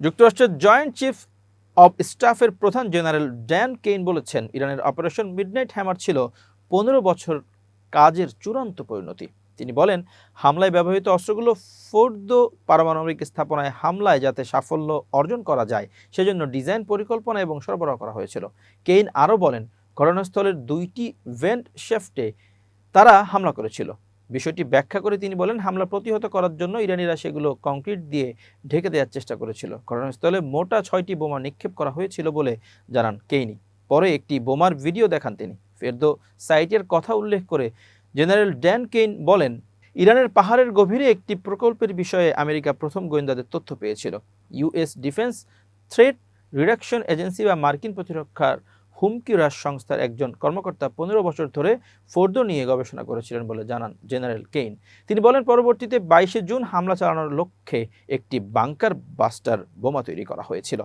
যুক্তরাষ্ট্রের joint chief of স্টাফের প্রধান জেনারেল ড্যান কেইন বলেছেন, ইরানের অপারেশন মিডনাইট হ্যামার ছিল পনেরো বছর কাজের চূড়ান্ত পরিণতি। তিনি বলেন, হামলায় ব্যবহৃত অস্ত্রগুলো ফোর্দো পারমাণবিক স্থাপনায় হামলায় যাতে সাফল্য অর্জন করা যায়, সেজন্য ডিজাইন পরিকল্পনা এবং সরবরাহ করা হয়েছিল। কেইন আরও বলেন, ঘটনাস্থলের দুইটি ভেন্ট শেফটে তারা হামলা করেছিল। বিষয়টি ব্যাখ্যা করে তিনি বলেন, হামলা প্রতিহত করার জন্য ইরানিরা সেগুলো কংক্রিট দিয়ে ঢেকে দেওয়ার চেষ্টা করেছিল। ঘটনাস্থলে মোটা ছয়টি বোমা নিক্ষেপ করা হয়েছিল বলে জানান কেইনি। পরে একটি বোমার ভিডিও দেখান তিনি। ফেরদো সাইটের কথা উল্লেখ করে জেনারেল ড্যান কেইন বলেন, ইরানের পাহাড়ের গভীরে একটি প্রকল্পের বিষয়ে আমেরিকা প্রথম গোয়েন্দাদের তথ্য পেয়েছিল। US defence threat reduction agency বা মার্কিন প্রতিরক্ষার হুমকি হ্রাস সংস্থার একজন কর্মকর্তা পনেরো বছর ধরে ফোর্দো নিয়ে গবেষণা করেছিলেন বলে জানান জেনারেল কেইন। তিনি বলেন, পরবর্তীতে বাইশে জুন হামলা চালানোর লক্ষ্যে একটি বাংকার বাস্টার বোমা তৈরি করা হয়েছিল।